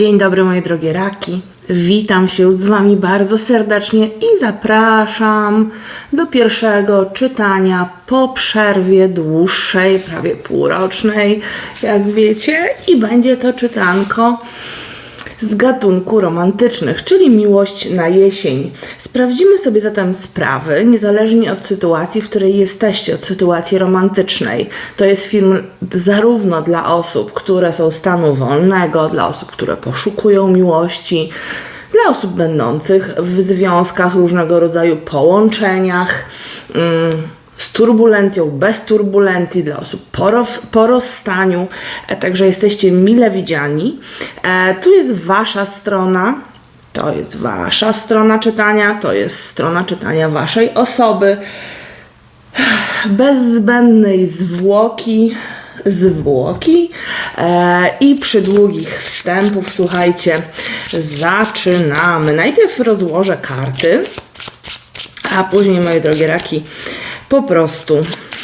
Dzień dobry moje drogie raki. Witam się z Wami bardzo serdecznie i zapraszam do pierwszego czytania po przerwie dłuższej, prawie półrocznej, jak wiecie, i będzie to czytanko z gatunku romantycznych, czyli miłość na jesień. Sprawdzimy sobie zatem sprawy, niezależnie od sytuacji, w której jesteście, od sytuacji romantycznej. To jest film zarówno dla osób, które są stanu wolnego, dla osób, które poszukują miłości, dla osób będących w związkach, różnego rodzaju połączeniach. Mm, z turbulencją, bez turbulencji, dla osób po, roz, po rozstaniu, e, także jesteście mile widziani. E, tu jest Wasza strona, to jest Wasza strona czytania, to jest strona czytania Waszej osoby. Bez zbędnej zwłoki, zwłoki e, i przydługich wstępów, słuchajcie, zaczynamy. Najpierw rozłożę karty, a później, moje drogie raki, po prostu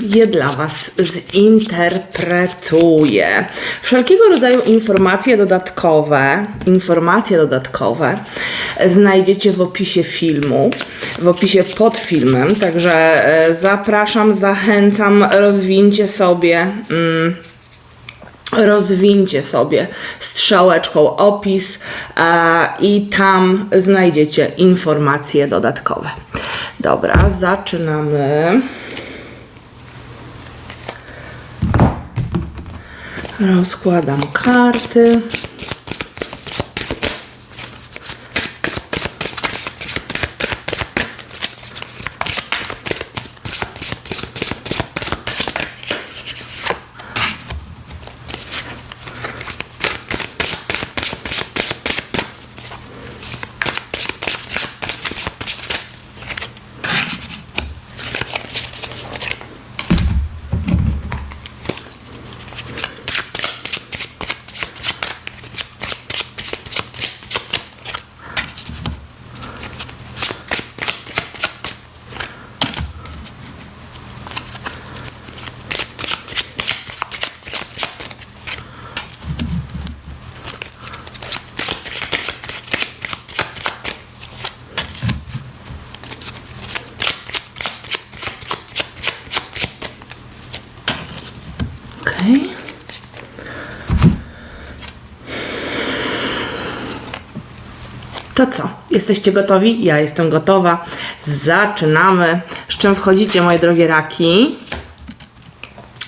je dla Was zinterpretuję. Wszelkiego rodzaju informacje dodatkowe, informacje dodatkowe znajdziecie w opisie filmu, w opisie pod filmem, także e, zapraszam, zachęcam, rozwincie sobie. Mm, rozwincie sobie strzałeczką opis a, i tam znajdziecie informacje dodatkowe. Dobra, zaczynamy. Rozkładam karty. To co? Jesteście gotowi? Ja jestem gotowa. Zaczynamy. Z czym wchodzicie, moje drogie raki?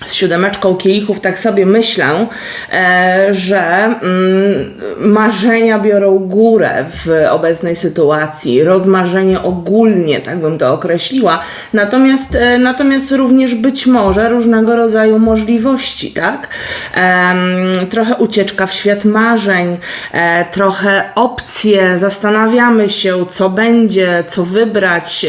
Z siódemeczką kielichów, tak sobie myślę, e, że mm, marzenia biorą górę w obecnej sytuacji, rozmarzenie ogólnie, tak bym to określiła, natomiast, e, natomiast również być może różnego rodzaju możliwości, tak? Trochę ucieczka w świat marzeń, e, trochę opcje, zastanawiamy się, co będzie, co wybrać,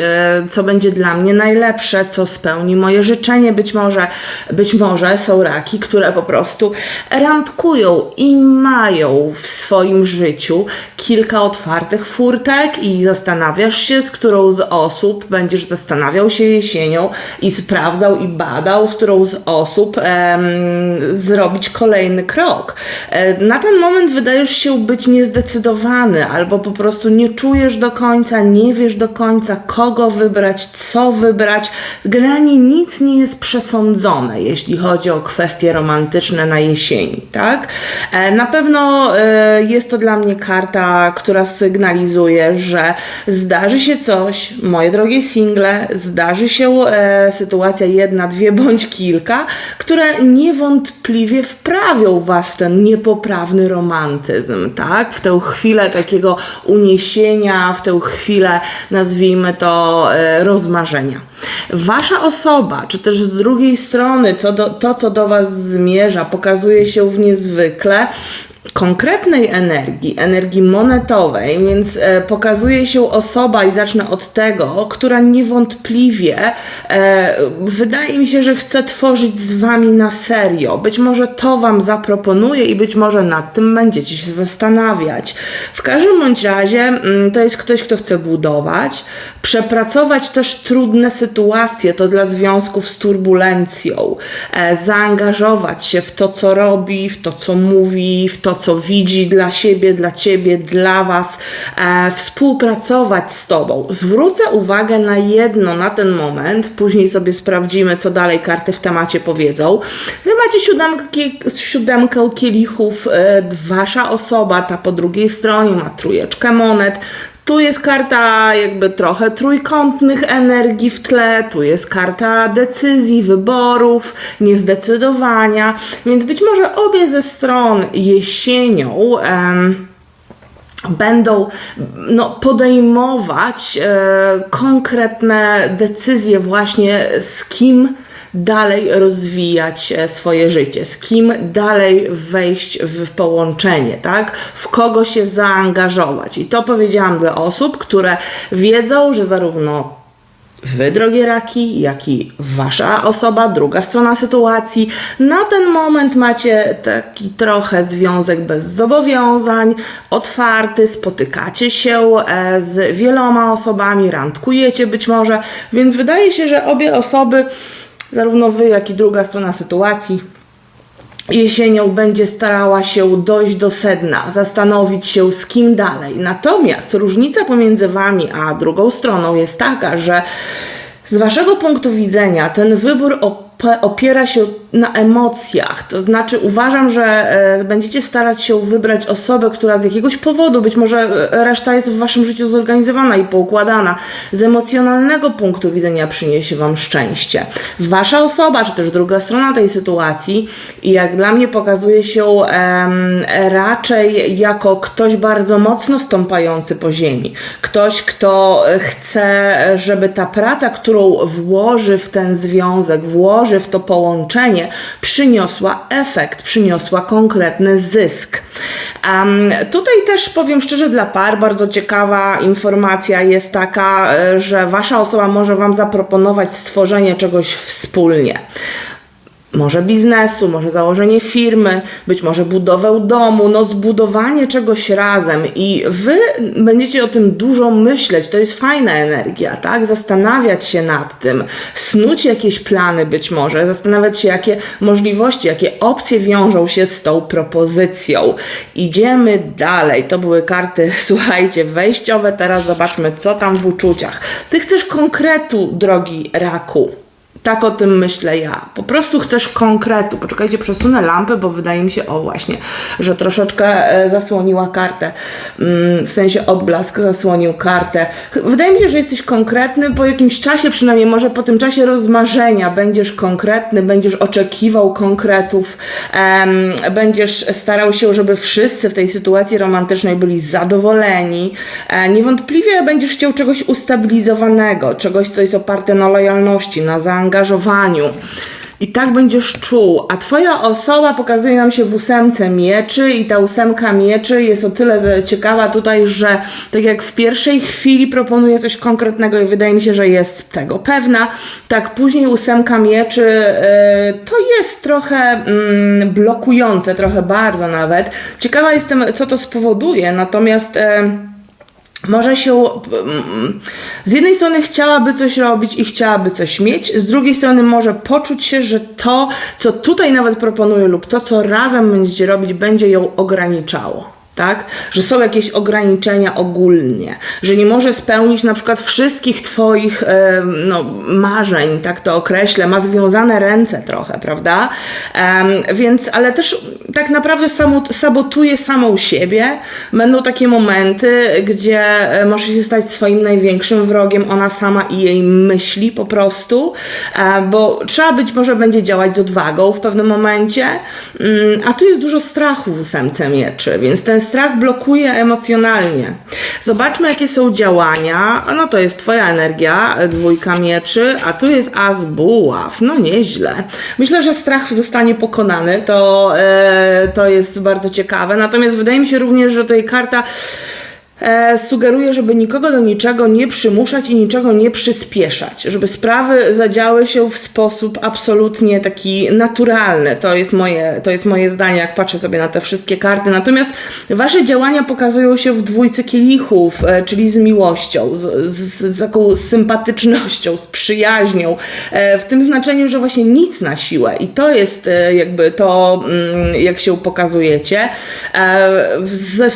co będzie dla mnie najlepsze, co spełni moje życzenie, być może, być może są raki, które po prostu randkują i mają w swoim życiu kilka otwartych furtek i zastanawiasz się, z którą z osób będziesz zastanawiał się jesienią i sprawdzał i badał, z którą z osób em, zrobić kolejny krok. E, na ten moment wydajesz się być niezdecydowany albo po prostu nie czujesz do końca, nie wiesz do końca, kogo wybrać, co wybrać. Generalnie nic nie jest przesądzone, jeśli chodzi o kwestie romantyczne na jesieni, tak? E, Na pewno e, jest to dla mnie karta, która sygnalizuje, że zdarzy się coś, moje drogie single, zdarzy się e, sytuacja jedna, dwie bądź kilka, które niewątpliwie wprawią Was w ten niepoprawny romantyzm, tak? W tę chwilę takiego uniesienia, w tę chwilę, nazwijmy to, rozmarzenia. Wasza osoba, czy też z drugiej strony, co do, to, co do Was zmierza, pokazuje się w niezwykle konkretnej energii, energii monetowej, więc e, pokazuje się osoba i zacznę od tego, która niewątpliwie e, wydaje mi się, że chce tworzyć z wami na serio. Być może to wam zaproponuje i być może nad tym będziecie się zastanawiać. W każdym bądź razie mm, to jest ktoś, kto chce budować, przepracować też trudne sytuacje, to dla związków z turbulencją, e, zaangażować się w to, co robi, w to, co mówi, w to, co widzi dla siebie, dla ciebie, dla was, e, współpracować z tobą. Zwrócę uwagę na jedno na ten moment, później sobie sprawdzimy, co dalej karty w temacie powiedzą. Wy macie siódemki, siódemkę kielichów, e, wasza osoba, ta po drugiej stronie ma trójeczkę monet. Tu jest karta jakby trochę trójkątnych energii w tle, tu jest karta decyzji, wyborów, niezdecydowania, więc być może obie ze stron jesienią. em, będą no, podejmować e, konkretne decyzje właśnie z kim dalej rozwijać e, swoje życie, z kim dalej wejść w połączenie, tak? W kogo się zaangażować. I to powiedziałam dla osób, które wiedzą, że zarówno Wy, drogie raki, jak i wasza osoba, druga strona sytuacji, na ten moment macie taki trochę związek bez zobowiązań, otwarty, spotykacie się e, z wieloma osobami, randkujecie być może, więc wydaje się, że obie osoby, zarówno wy, jak i druga strona sytuacji, jesienią będzie starała się dojść do sedna, zastanowić się z kim dalej. Natomiast różnica pomiędzy wami a drugą stroną jest taka, że z waszego punktu widzenia ten wybór op- opiera się na emocjach. To znaczy, uważam, że e, będziecie starać się wybrać osobę, która z jakiegoś powodu, być może e, reszta jest w waszym życiu zorganizowana i poukładana, z emocjonalnego punktu widzenia przyniesie wam szczęście. Wasza osoba, czy też druga strona tej sytuacji, jak dla mnie pokazuje się em, raczej jako ktoś bardzo mocno stąpający po ziemi. Ktoś, kto chce, żeby ta praca, którą włoży w ten związek, włoży w to połączenie, przyniosła efekt, przyniosła konkretny zysk. Em, tutaj też powiem szczerze, dla par bardzo ciekawa informacja jest taka, e, że wasza osoba może wam zaproponować stworzenie czegoś wspólnie może biznesu, może założenie firmy, być może budowę domu, no zbudowanie czegoś razem i wy będziecie o tym dużo myśleć, to jest fajna energia, tak? Zastanawiać się nad tym, snuć jakieś plany być może, zastanawiać się jakie możliwości, jakie opcje wiążą się z tą propozycją. Idziemy dalej, to były karty, słuchajcie, wejściowe, teraz zobaczmy co tam w uczuciach. Ty chcesz konkretu, drogi raku. Tak o tym myślę ja. Po prostu chcesz konkretu. Poczekajcie, przesunę lampę, bo wydaje mi się, o właśnie, że troszeczkę e, zasłoniła kartę. Mm, W sensie odblask zasłonił kartę. Wydaje mi się, że jesteś konkretny po jakimś czasie, przynajmniej może po tym czasie rozmarzenia będziesz konkretny, będziesz oczekiwał konkretów, będziesz starał się, żeby wszyscy w tej sytuacji romantycznej byli zadowoleni. E, niewątpliwie będziesz chciał czegoś ustabilizowanego, czegoś, co jest oparte na lojalności, na zaangażowaniu. I tak będziesz czuł, a twoja osoba pokazuje nam się w ósemce mieczy i ta ósemka mieczy jest o tyle ciekawa tutaj, że tak jak w pierwszej chwili proponuje coś konkretnego i wydaje mi się, że jest tego pewna, tak później ósemka mieczy e, to jest trochę mm, blokujące, trochę bardzo nawet. Ciekawa jestem, co to spowoduje, natomiast... E, może się z jednej strony chciałaby coś robić i chciałaby coś mieć, z drugiej strony może poczuć się, że to, co tutaj nawet proponuje lub to, co razem będziecie robić, będzie ją ograniczało. Tak? Że są jakieś ograniczenia ogólnie, że nie może spełnić na przykład wszystkich Twoich no, marzeń, tak to określę, ma związane ręce trochę, prawda? Więc, ale też tak naprawdę samo, sabotuje samą siebie. Będą takie momenty, gdzie e, może się stać swoim największym wrogiem ona sama i jej myśli po prostu, e, bo trzeba być może będzie działać z odwagą w pewnym momencie, mm, a tu jest dużo strachu w ósemce mieczy, więc ten strach blokuje emocjonalnie. Zobaczmy, jakie są działania. No to jest twoja energia, dwójka mieczy, a tu jest as buław. No nieźle. Myślę, że strach zostanie pokonany, to, e, to jest bardzo ciekawe. Natomiast wydaje mi się również, że tutaj karta e, sugeruje, żeby nikogo do niczego nie przymuszać i niczego nie przyspieszać, żeby sprawy zadziały się w sposób absolutnie taki naturalny. To jest moje, to jest moje zdanie, jak patrzę sobie na te wszystkie karty. Natomiast wasze działania pokazują się w dwójce kielichów, e, czyli z miłością, z, z, z taką sympatycznością, z przyjaźnią, e, w tym znaczeniu, że właśnie nic na siłę i to jest e, jakby to, mm, jak się pokazujecie, e, z,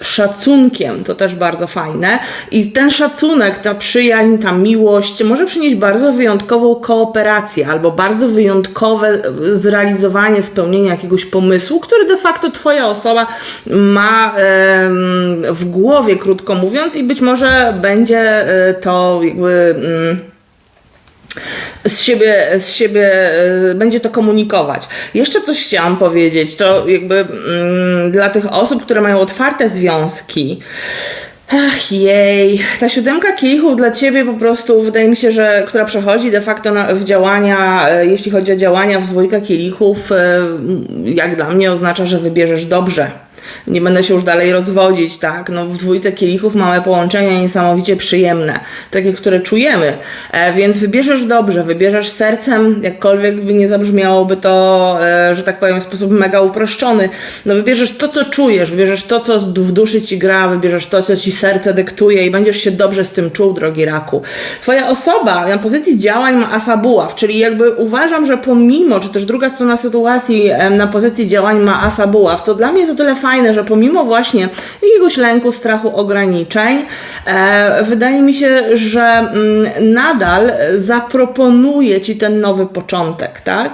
szacunkiem, to też bardzo fajne i ten szacunek, ta przyjaźń, ta miłość może przynieść bardzo wyjątkową kooperację albo bardzo wyjątkowe zrealizowanie, spełnienie jakiegoś pomysłu, który de facto twoja osoba ma w głowie, krótko mówiąc, i być może będzie e, to jakby. Z siebie, z siebie e, będzie to komunikować. Jeszcze coś chciałam powiedzieć, to jakby mm, dla tych osób, które mają otwarte związki. Ach jej, ta siódemka kielichów dla ciebie po prostu wydaje mi się, że która przechodzi de facto na, w działania, e, jeśli chodzi o działania w dwójka kielichów, e, jak dla mnie oznacza, że wybierzesz dobrze. Nie będę się już dalej rozwodzić, tak? No, w dwójce kielichów mamy połączenia niesamowicie przyjemne, takie, które czujemy, e, więc wybierzesz dobrze, wybierzesz sercem, jakkolwiek by nie zabrzmiałoby to, e, że tak powiem, w sposób mega uproszczony. No, wybierzesz to, co czujesz, wybierzesz to, co w duszy ci gra, wybierzesz to, co ci serce dyktuje i będziesz się dobrze z tym czuł, drogi raku. Twoja osoba na pozycji działań ma asa buław, czyli jakby uważam, że pomimo, czy też druga strona sytuacji em, na pozycji działań ma asa buław, co dla mnie jest o tyle fajne, że pomimo właśnie jakiegoś lęku, strachu, ograniczeń, e, wydaje mi się, że mm, nadal zaproponuje ci ten nowy początek, tak?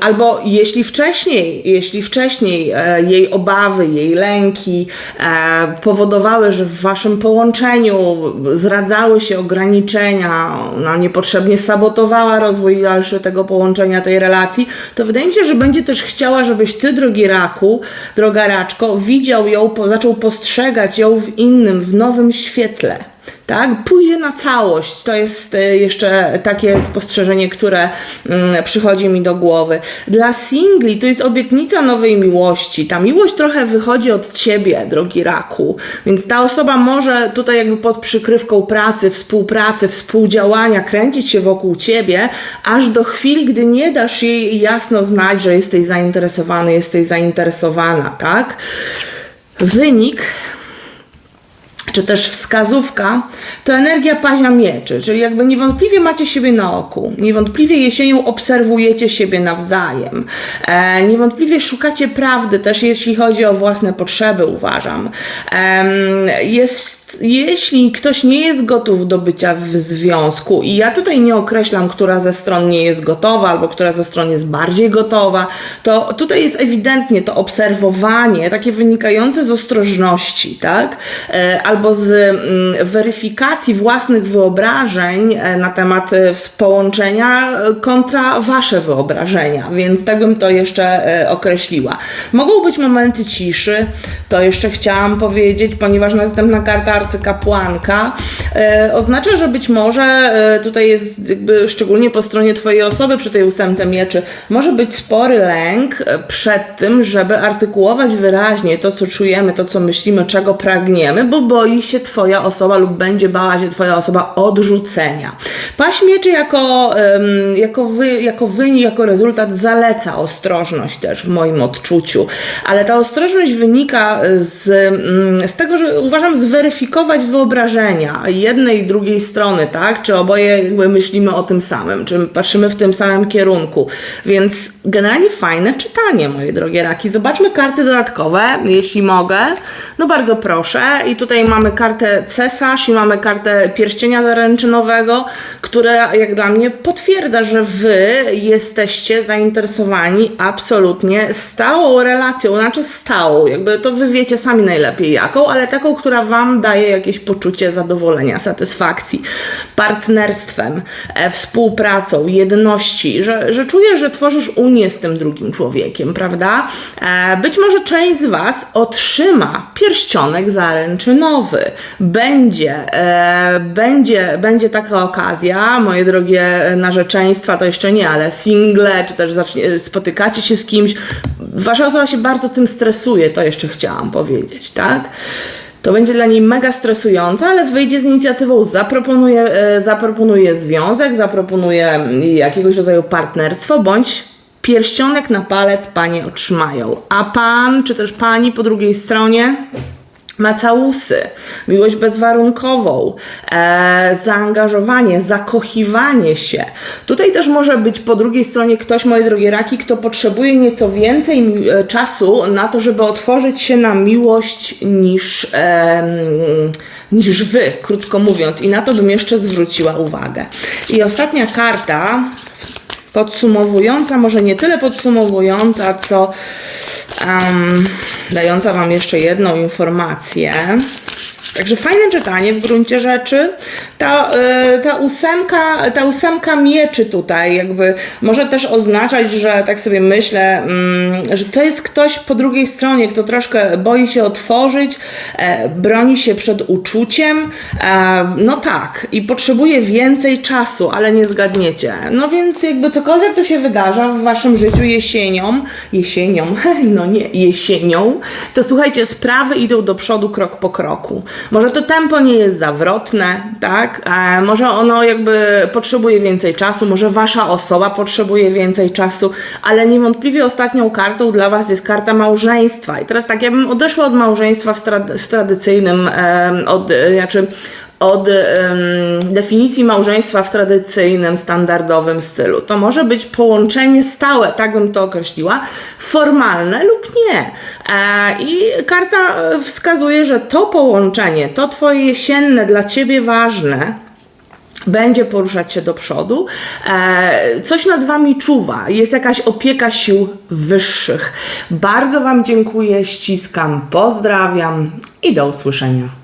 Albo jeśli wcześniej, jeśli wcześniej e, jej obawy, jej lęki e, powodowały, że w waszym połączeniu zdradzały się ograniczenia, ona niepotrzebnie sabotowała rozwój dalszy tego połączenia, tej relacji, to wydaje mi się, że będzie też chciała, żebyś ty, drogi raku, droga raczko, widział ją, po, zaczął postrzegać ją w innym, w nowym świetle. Tak, pójdzie na całość. To jest e, jeszcze takie spostrzeżenie, które mm, przychodzi mi do głowy. Dla singli to jest obietnica nowej miłości. Ta miłość trochę wychodzi od ciebie, drogi raku, więc ta osoba może tutaj jakby pod przykrywką pracy, współpracy, współdziałania kręcić się wokół ciebie, aż do chwili, gdy nie dasz jej jasno znać, że jesteś zainteresowany, jesteś zainteresowana, tak? Wynik czy też wskazówka, to energia pazia mieczy, czyli jakby niewątpliwie macie siebie na oku, niewątpliwie jesienią obserwujecie siebie nawzajem, e, niewątpliwie szukacie prawdy też jeśli chodzi o własne potrzeby, uważam. Em, jest, jeśli ktoś nie jest gotów do bycia w związku i ja tutaj nie określam, która ze stron nie jest gotowa, albo która ze stron jest bardziej gotowa, to tutaj jest ewidentnie to obserwowanie, takie wynikające z ostrożności, tak? E, albo z mm, weryfikacji własnych wyobrażeń e, na temat e, połączenia e, kontra wasze wyobrażenia, więc tak bym to jeszcze określiła. Mogą być momenty ciszy, to jeszcze chciałam powiedzieć, ponieważ następna karta arcykapłanka oznacza, że być może tutaj jest jakby szczególnie po stronie twojej osoby przy tej ósemce mieczy, może być spory lęk przed tym, żeby artykułować wyraźnie to, co czujemy, to, co myślimy, czego pragniemy, bo boi się twoja osoba lub będzie bała się twoja osoba odrzucenia. Paść mieczy jako, jako, wy, jako wynik, jako rezultat zaleca ostrożność też w moim odczuciu, ale ta ostrożność wynika z, mm, z tego, że uważam zweryfikować wyobrażenia jednej i drugiej strony, tak? Czy oboje myślimy o tym samym, czy patrzymy w tym samym kierunku. Więc generalnie fajne czytanie, moje drogie raki. Zobaczmy karty dodatkowe, jeśli mogę. No bardzo proszę. I tutaj mamy kartę cesarz i mamy kartę pierścienia zaręczynowego, które jak dla mnie potwierdza, że wy jesteście zainteresowani absolutnie stałą relacją, znaczy stałą, jakby to wy wiecie sami najlepiej jaką, ale taką, która wam daje jakieś poczucie zadowolenia, satysfakcji, partnerstwem, e, współpracą, jedności, że, że czujesz, że tworzysz unię z tym drugim człowiekiem, prawda? E, być może część z was otrzyma pierścionek zaręczynowy. Będzie, e, będzie, będzie taka okazja, moje drogie narzeczeństwa, to jeszcze nie, ale single, czy też zacznie, spotykacie się z kimś, wasza osoba się bardzo tym stresuje, to jeszcze chciałam powiedzieć, tak? To będzie dla niej mega stresujące, ale wyjdzie z inicjatywą, zaproponuje, e, zaproponuje związek, zaproponuje jakiegoś rodzaju partnerstwo, bądź pierścionek na palec panie otrzymają. A pan, czy też pani po drugiej stronie ma całusy, miłość bezwarunkową, e, zaangażowanie, zakochiwanie się. Tutaj też może być po drugiej stronie ktoś, moje drogie raki, kto potrzebuje nieco więcej e, czasu na to, żeby otworzyć się na miłość niż, em, niż wy, krótko mówiąc. I na to bym jeszcze zwróciła uwagę. I ostatnia karta, podsumowująca, może nie tyle podsumowująca, co em, dająca Wam jeszcze jedną informację. Także fajne czytanie w gruncie rzeczy. Ta, y, ta, ósemka, ta ósemka mieczy tutaj jakby może też oznaczać, że tak sobie myślę, mm, że to jest ktoś po drugiej stronie, kto troszkę boi się otworzyć, e, broni się przed uczuciem. E, no tak, i potrzebuje więcej czasu, ale nie zgadniecie. No więc jakby cokolwiek tu się wydarza w Waszym życiu jesienią, jesienią, no nie, jesienią, to słuchajcie, sprawy idą do przodu krok po kroku. Może to tempo nie jest zawrotne, tak? E, może ono jakby potrzebuje więcej czasu, może wasza osoba potrzebuje więcej czasu, ale niewątpliwie ostatnią kartą dla was jest karta małżeństwa. I teraz tak, ja bym odeszła od małżeństwa w, tra- w tradycyjnym, em, od, e, znaczy od em, definicji małżeństwa w tradycyjnym, standardowym stylu. To może być połączenie stałe, tak bym to określiła, formalne lub nie. E, I karta wskazuje, że to połączenie, to twoje jesienne, dla ciebie ważne, będzie poruszać się do przodu. E, coś nad Wami czuwa, jest jakaś opieka sił wyższych. Bardzo Wam dziękuję, ściskam, pozdrawiam i do usłyszenia.